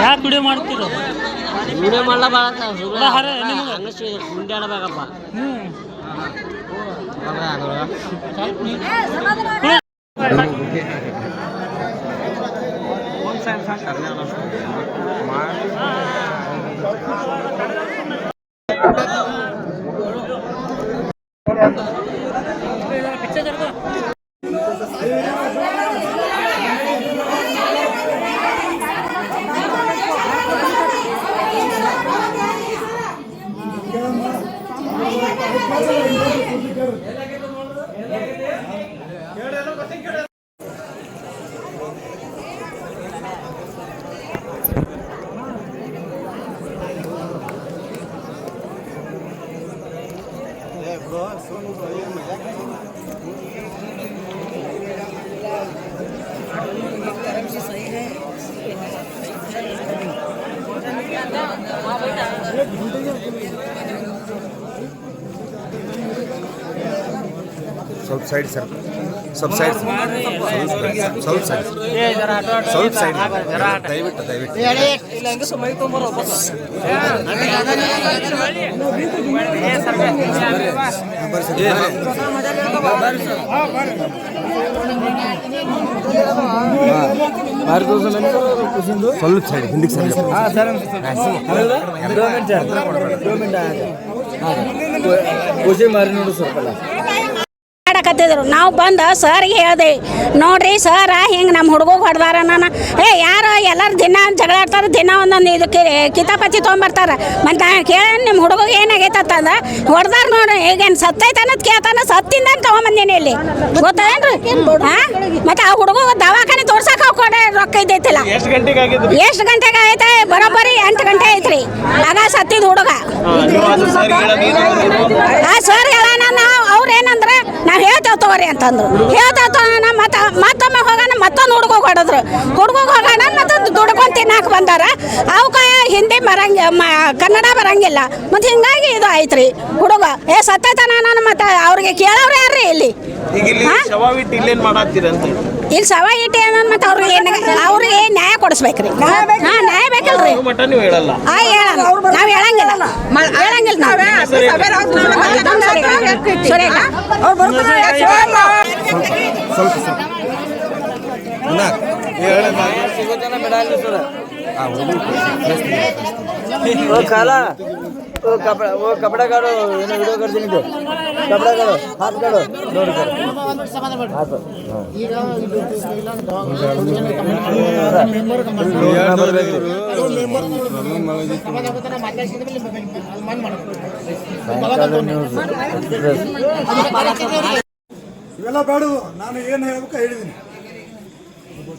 ಯಾಕೆ ವಿಡಿಯೋ ಮಾಡ್ತೀರ ವಿಡಿಯೋ ಮಾಡಲ ಭಾಳ ಎಲ್ಲ ಹರ ನಿಮ್ಗೆ ಹಂಗಸಿ ಗುಂಡಿ ಆಡಬೇಕಪ್ಪ ಹ್ಞೂ ಸ್ವಲ್ಪ ಸೈಡ್ ಸರ್ ಸ್ವಲ್ಪ ಸೈಡ್ ಸ್ವಲ್ಪ ಸೈಡ್ ಸ್ವಲ್ಪ ಸೈಡ್ ದಯವಿಟ್ಟು ದಯವಿಟ್ಟು ಸ್ವಲ್ಪ ಸೈಡ್ ಹಿಂದಿಗೆ ಸರ್ ಮಾಡಕತ್ತಿದ್ರು ನಾವು ಬಂದು ಸರ್ಗೆ ಹೇಳ್ದೆ ನೋಡ್ರಿ ಸರ ಹಿಂಗೆ ನಮ್ಮ ಹುಡುಗ ಹೊಡೆದಾರ ನಾನು. ಏ ಯಾರು ಎಲ್ಲರೂ ದಿನ ಜಗಳ ಆಡ್ತಾರೆ ದಿನ ಒಂದೊಂದು ಇದು ಕಿ ಕಿತಾಪತಿ ತೊಗೊಂಬರ್ತಾರೆ. ಮತ್ತು ಕೇಳಿ ನಿಮ್ಮ ಹುಡುಗ ಏನಾಗೈತಂದ ಹೊಡೆದಾರ ನೋಡ್ರಿ ಈಗೇನು ಸತ್ತೈತೆ ಅನ್ನೋದು ಕೇಳ್ತಾನ ಸತ್ತಿಂದ ತೊಗೊಂಬಂದೀನಿ ಇಲ್ಲಿ. ಗೊತ್ತೇನ್ರಿ ಹಾಂ ಮತ್ತು ಆ ಹುಡುಗ ದವಾಖಾನೆ ತೋರ್ಸಕ್ಕೆ ಹೋಗ್ಕೊಂಡೆ ರೊಕ್ಕ ಇದ್ದೈತಿಲ್ಲ. ಎಷ್ಟು ಗಂಟೆಗೆ ಆಗಿದ್ದು ಎಷ್ಟು ಗಂಟೆಗೆ ಐತೆ ಬರೋಬ್ಬರಿ ಎಂಟು ಗಂಟೆ ಐತ್ರಿ. ಆಗ ಸತ್ತಿದ ಹುಡುಗ. ಆ ಸರ್ ಹೇಳೋಣ ನಾವು ಅವ್ರು ಏನಂದ್ರೆ ನಾವು ಹೇಳ್ತೇವೆ ತಗೋರಿ ಅಂತಂದ್ರು. ಹೇಳ್ತೇವೆ ನಮ್ಮ ಮತ್ತೆ ಮತ್ತೊಮ್ಮೆ ಹೋಗೋಣ ಮತ್ತೊಂದು ಹುಡುಗ ಹೊಡೆದ್ರು. ಹುಡುಗ ಹೋಗೋಣ ಮತ್ತೆ ದುಡ್ಕೊಂಡು ತಿನ್ನಾಕ ಬಂದಾರ. ಅವಕ್ಕ ಹಿಂದಿ ಬರಂಗ ಕನ್ನಡ ಬರಂಗಿಲ್ಲ. ಮತ್ತೆ ಹಿಂಗಾಗಿ ಇದು ಆಯ್ತ್ರಿ. ಹುಡುಗ ಏ ಸತ್ತೈತನ ನಾನು ಮತ್ತೆ ಅವ್ರಿಗೆ ಕೇಳೋರು ಯಾರ್ರಿ ಇಲ್ಲಿ? ಹಾ? ಇಲ್ಲಿ ಸವ ಇಟ್ಟಿ ಅನ್ನೋದು ಮತ್ತೆ ಅವ್ರಿಗೆ ಏನು ಅವ್ರಿಗೆ ನ್ಯಾಯ ಕೊಡಿಸ್ಬೇಕ್ರಿ? ಹಾಂ ನ್ಯಾಯ ಬೇಕಲ್ರಿ. ಮಟ್ಟ ನೀವು ಹೇಳಲ್ಲ. ಆ ಹೇಳಲ್ಲ. ನಾವು ಹೇಳಂಗಿಲ್ಲ. ಹೇಳಂಗಿಲ್ಲ ನಾವು. ಓ ಏನೋ ವಿಡಿಯೋ ಇವೆಲ್ಲ ಬೇಡ ನಾನು ಏನು ಹೇಳ್ಬೇಕು ಹೇಳಿದ್ದೀನಿ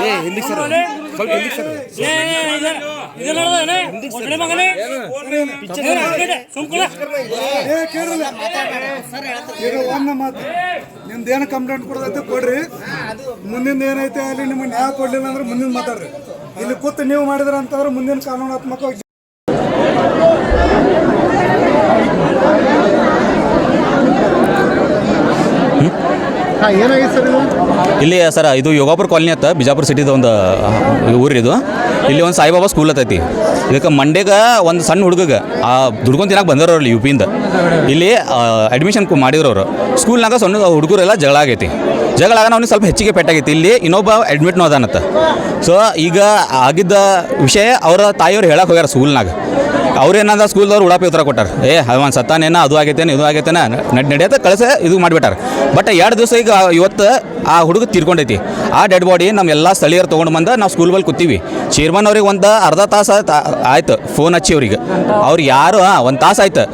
ಏ ಹಿಂದಿಗೆ ಸರ್ ಸ್ವಲ್ಪ ಹಿಂದಿಗೆ ಸರ್ ಏ ಕೇಳಿಲ್ಲ ಈಗ ಒಂದು ಮಾತು. ನಿಮ್ದು ಏನು ಕಂಪ್ಲೇಂಟ್ ಕೊಡೋದೈತೆ ಕೊಡ್ರಿ. ಮುಂದಿನ ಏನೈತೆ ಅಲ್ಲಿ ನಿಮ್ಗೆ ನ್ಯಾಯ ಕೊಡ್ಲಿಲ್ಲ ಅಂದ್ರೆ ಮುಂದಿನ ಮಾತಾಡ್ರಿ. ಇಲ್ಲಿ ಕೂತು ನೀವು ಮಾಡಿದ್ರ ಅಂತಂದ್ರೆ ಮುಂದಿನ ಕಾನೂನಾತ್ಮಕವಾಗಿ ಇಲ್ಲಿ ಸರ್ ಇದು ಯೋಗಾಪುರ ಕಾಲನಿ ಅಂತ ಬಿಜಾಪುರ ಸಿಟಿದ ಒಂದು ಊರಿದು. ಇದು ಇಲ್ಲಿ ಒಂದು ಸಾಯಿಬಾಬಾ ಸ್ಕೂಲ್ ಐತಿ ಇದಕ್ಕೆ ಮಂಡ್ಯಗೆ ಒಂದು ಸಣ್ಣ ಹುಡುಗಗೆ, ಆ ದುಡ್ಕೊಂಡು ತಿನ್ನಕ್ಕೆ ಬಂದಿರೋರು ಅಲ್ಲಿ ಯು ಪಿಯಿಂದ ಇಲ್ಲಿ ಅಡ್ಮಿಷನ್ ಮಾಡಿರೋರು ಸ್ಕೂಲ್ನಾಗ ಸಣ್ಣ ಹುಡುಗರೆಲ್ಲ ಜಗಳ ಆಗೈತಿ. ಜಗಳ ಆಗ ಅವ್ನಿಗೆ ಸ್ವಲ್ಪ ಹೆಚ್ಚಿಗೆ ಪೆಟ್ಟಾಗೈತಿ ಇಲ್ಲಿ ಇನ್ನೊಬ್ಬ ಅಡ್ಮಿಟ್ ಅದಾನತ್ತ ಸೊ ಈಗ ಆಗಿದ್ದ ವಿಷಯ ಅವರ ತಾಯಿಯವ್ರು ಹೇಳಕ್ಕೆ ಹೋಗ್ಯಾರ ಸ್ಕೂಲ್ನಾಗ ಅವ್ರೇನಂದ ಸ್ಕೂಲ್ದವ್ರು ಉಡಾಪಿ ಉತ್ತರ ಕೊಟ್ಟಾರ. ಏ ಅವನ್ ಸತ್ತಾನೇನ, ಅದು ಆಗೈತೇನೆ, ಇದು ಆಗೈತೇನ, ನಡ್ ನಡೆಯತ್ತ ಕಳಿಸ, ಇದು ಮಾಡಿಬಿಟ್ಟಾರ. ಬಟ್ ಎರಡು ದಿವಸ ಈಗ ಇವತ್ತು ಆ ಹುಡುಗ ತೀರ್ಕೊಂಡೈತಿ. ಆ ಡೆಡ್ ಬಾಡಿ ನಮ್ಮ ಎಲ್ಲ ಸ್ಥಳೀಯರು ತೊಗೊಂಡು ಬಂದು ನಾವು ಸ್ಕೂಲ್ ಬಲ್ಲಿ ಕೂತೀವಿ. ಚೇರ್ಮನ್ ಅವ್ರಿಗೆ ಒಂದು ಅರ್ಧ ತಾಸು ಆಯ್ತು ಫೋನ್ ಹಚ್ಚಿ ಅವ್ರಿಗೆ. ಅವ್ರು ಯಾರು ಒಂದು ತಾಸು ಆಯ್ತು.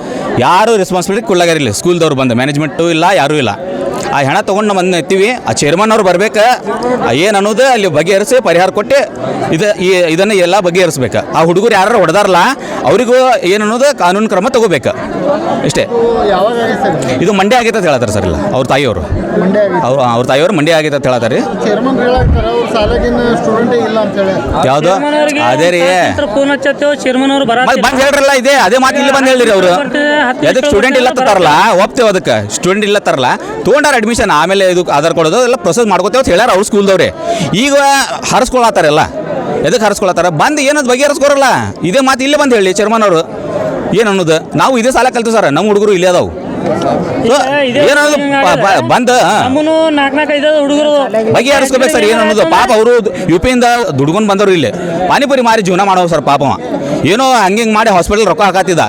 ಯಾರು ರೆಸ್ಪಾನ್ಸಿಬಿಲಿಟಿ ಕೊಡ್ಲಾಗಿರಲಿಲ್ಲ ಸ್ಕೂಲ್ದವ್ರು ಬಂದು ಮ್ಯಾನೇಜ್ಮೆಂಟು ಇಲ್ಲ, ಯಾರೂ ಇಲ್ಲ. ಆ ಹೆಣ ತೊಗೊಂಡು ನಮ್ಮ ಬಂದು ಎತ್ತೀವಿ. ಆ ಚೇರ್ಮನ್ ಅವ್ರು ಬರ್ಬೇಕು. ಏನು ಅನ್ನೋದು ಅಲ್ಲಿ ಬಗೆಹರಿಸಿ ಪರಿಹಾರ ಕೊಟ್ಟು ಇದು ಈ ಇದನ್ನು ಎಲ್ಲ ಬಗೆಹರಿಸ್ಬೇಕು. ಆ ಹುಡುಗರು ಯಾರು ಹೊಡೆದಾರಲ್ಲ ಅವರಿಗೂ ಏನು ಅನ್ನೋದು ಕಾನೂನು ಕ್ರಮ ತಗೋಬೇಕು. ಇಷ್ಟೇ. ಇದು ಮಂಡ್ಯ ಆಗೈತೆ ಅಂತ ಹೇಳ್ತಾರೆ ಸರ್ ಇಲ್ಲ. ಅವ್ರ ತಾಯಿಯವರು. ಅವ್ರು ಅವ್ರ ತಾಯಿಯವರು ಮಂಡ್ಯ ಆಗೈತೆ ಅಂತ ಹೇಳ್ತಾರೆ ರೀ ಚೇರ್ಮನ್ ಹೇಳಾಕ್ತಾರ ಅವ್ರು ಸಾಲಾಗಿನ ಸ್ಟೂಡೆಂಟೇ ಇಲ್ಲ ಅಂತ ಹೇಳಿ. ಯಾವುದು? ಅದೇ ರೀ. ಬಂದ್ ಚೇರ್ಮನ್ ಅವ್ರು ಬರ ಮತ್ತೆ ಬಂದು ಹೇಳ್ರಲ್ಲ ಇದೆ ಅದೇ ಮಾತು ಇಲ್ಲಿ ಬಂದು ಹೇಳಿರಿ ಅವರು. ಎದಕ್ಕೆ ಸ್ಟೂಡೆಂಟ್ ಇಲ್ಲ ತರಲ್ಲ ಒಪ್ತೇವೆ ಅದಕ್ಕೆ. ಸ್ಟೂಡೆಂಟ್ ಇಲ್ಲ ತರಲ್ಲ ತೊಗೊಂಡಾರ ಅಡ್ಮಿಷನ್ ಆಮೇಲೆ ಇದು ಆಧಾರ್ ಕೊಡೋದು ಎಲ್ಲ ಪ್ರೊಸೆಸ್ ಮಾಡ್ಕೋತೇವೆ ಅಂತ ಹೇಳ್ಯಾರ ಅವ್ರು ಸ್ಕೂಲ್ದವ್ರೆ ಈಗ ಹರಿಸ್ಕೊಳತ್ತಾರೆಲ್ಲ? ಎದಕ್ಕೆ ಹರಿಸ್ಕೊಳತ್ತಾರ? ಬಂದು ಏನದು ಬಗೆಹರಿಸ್ಕೊರಲ್ಲ? ಇದೇ ಮಾತು ಇಲ್ಲೇ ಬಂದು ಹೇಳಿ ಚೇರ್ಮನ್ ಅವರು. ಏನು ಅನ್ನೋದು? ನಾವು ಇದೇ ಸಾಲ ಕಲ್ತು ಸರ್ ನಮ್ಮ ಹುಡುಗರು ಇಲ್ಲೇ ಅದಾವು. ಸೊ, ಬಂದ ಹುಡುಗರು. ಬಗೆಹರಿಸ್ಕೋಬೇಕು ಸರ್ ಏನು ಅನ್ನೋದು? ಪಾಪ ಅವರು ಯು ಪಿಯಿಂದ ದುಡ್ಕೊಂಡು ಬಂದವರು ಇಲ್ಲಿ. ಪಾನಿಪುರಿ ಮಾರಿ ಜೀವನ ಮಾಡೋ ಸರ್ ಪಾಪ. ಏನೋ ಹಂಗೆ ಹಿಂಗೆ ಮಾಡಿ ಹಾಸ್ಪಿಟಲ್ ರೊಕ್ಕ ಹಾಕತ್ತಿದ್ದ.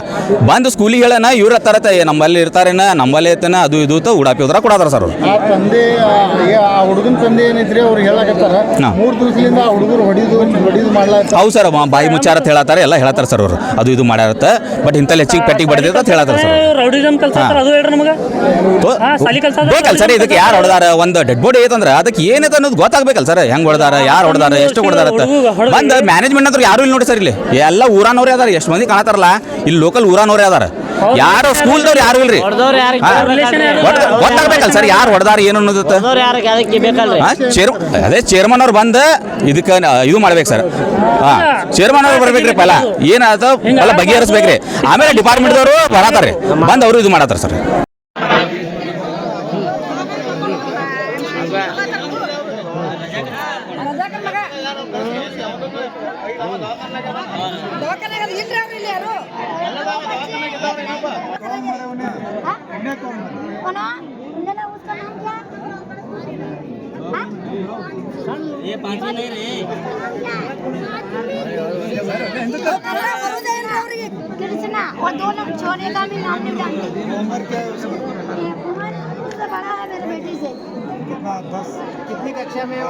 ಬಂದು ಸ್ಕೂಲಿಗೆ ಹೇಳೋಣ ಇವ್ರ ಹತ್ತಾರತ್ತ ಏ ನಮ್ಮಲ್ಲಿ ಇರ್ತಾರೇನ ನಮ್ಮಲ್ಲಿ ಐತನ ಅದು ಇದು ತ ಉಡಾಪಿ ಹೋದ್ರ ಕೊಡತಾರ ಸರ್ ತಂದೆ ಆ- ಹುಡುಗನ ತಂದೆ ಏನಿದ್ರೆ ಅವ್ರು ಹೇಳಕತ್ತಾರ. ಮೂರು ದಿವಸದಿಂದ ಆ ಹುಡುಗರು ಹೊಡಿದು ಹೊಡಿದು ಮಾಡ್ಲಾ ಹೌದು ಸರ್ ಬಾಯಿ ಮುಚ್ಚಾರ ಅಂತ ಹೇಳತ್ತಾರೆ ಎಲ್ಲ ಹೇಳತ್ತಾರ ಸರ್ ಅವರು. ಅದು ಇದು ಮಾಡ್ಯಾರತ್ತ ಬಟ್ ಇಂಥಲ್ಲಿ ಹೆಚ್ಚಿಗೆ ಪೆಟ್ಟಿಗೆ ಬಡಿದ ಅಂತ ಹೇಳತ್ತಾರ ಸರ್ ರೌಡಿಸಮ್ ಕಲ್ಸಾರ ಅದು ಹೇಳ್ರಿ ನಮಗೆ. ಬೇಕಲ್ಲ ಸರ್ ಇದಕ್ಕೆ ಯಾರು ಹೊಡೆದಾರ ಒಂದು ಡೆಡ್ ಬಾಡಿ ಐತಂದ್ರೆ ಅದಕ್ಕೆ ಏನೈತೆ ಅನ್ನೋದು ಗೊತ್ತಾಗ್ಬೇಕಲ್ಲ ಸರ್ ಹೆಂಗ್ ಹೊಡೆದಾರ ಯಾರು ಹೊಡೆದಾರ ಎಷ್ಟು ಹೊಡೆದಾರ ಬಂದು ಮ್ಯಾನೇಜ್ಮೆಂಟ್ ಅಂದ್ರೆ ಯಾರು ಇಲ್ಲ ನೋಡಿ ಸರ್ ಇಲ್ಲಿ. ಎಲ್ಲ ಊರಾನವ್ರೇ ಅದಾರ ಎಷ್ಟು ಮಂದಿ ಕಾಣತಾರಲ್ಲ? ಇಲ್ಲಿ ಲೋಕಲ್ ಊರಾನವ್ರೇ ಅದಾರ. ಯಾರು ಸ್ಕೂಲ್ದವ್ರು ಯಾರು ಇಲ್ರಿ? ಗೊತ್ತಾಗ್ಬೇಕಲ್ಲ ಸರ್ ಯಾರು ಹೊಡೆದಾರ ಏನು ಅನ್ನೋದತ್ತ ಚೇರ್ ಅದೇ ಚೇರ್ಮನ್ ಅವ್ರು ಬಂದು ಇದಕ್ಕೆ ಇದು ಮಾಡ್ಬೇಕು ಸರ್. ಹಾ ಚೇರ್ಮನ್ ಅವ್ರು ಬರ್ಬೇಕ್ರಿ ಪಲ. ಏನಾದ ಎಲ್ಲ ಬಗೆಹರಿಸ್ಬೇಕ್ರಿ. ಆಮೇಲೆ ಡಿಪಾರ್ಟ್ಮೆಂಟ್ದವರು ಬರತಾರ್ರಿ ಬಂದು ಅವರು ಇದು ಮಾಡತ್ತಾರ ಸರ್. हाँ? ये पार्टी नहीं रे कृष्णा और दोनों छोरे का भी नाम नहीं जानते। उम्र क्या है उम्र बड़ा है मेरे बेटी से। कितनी कक्षा में हो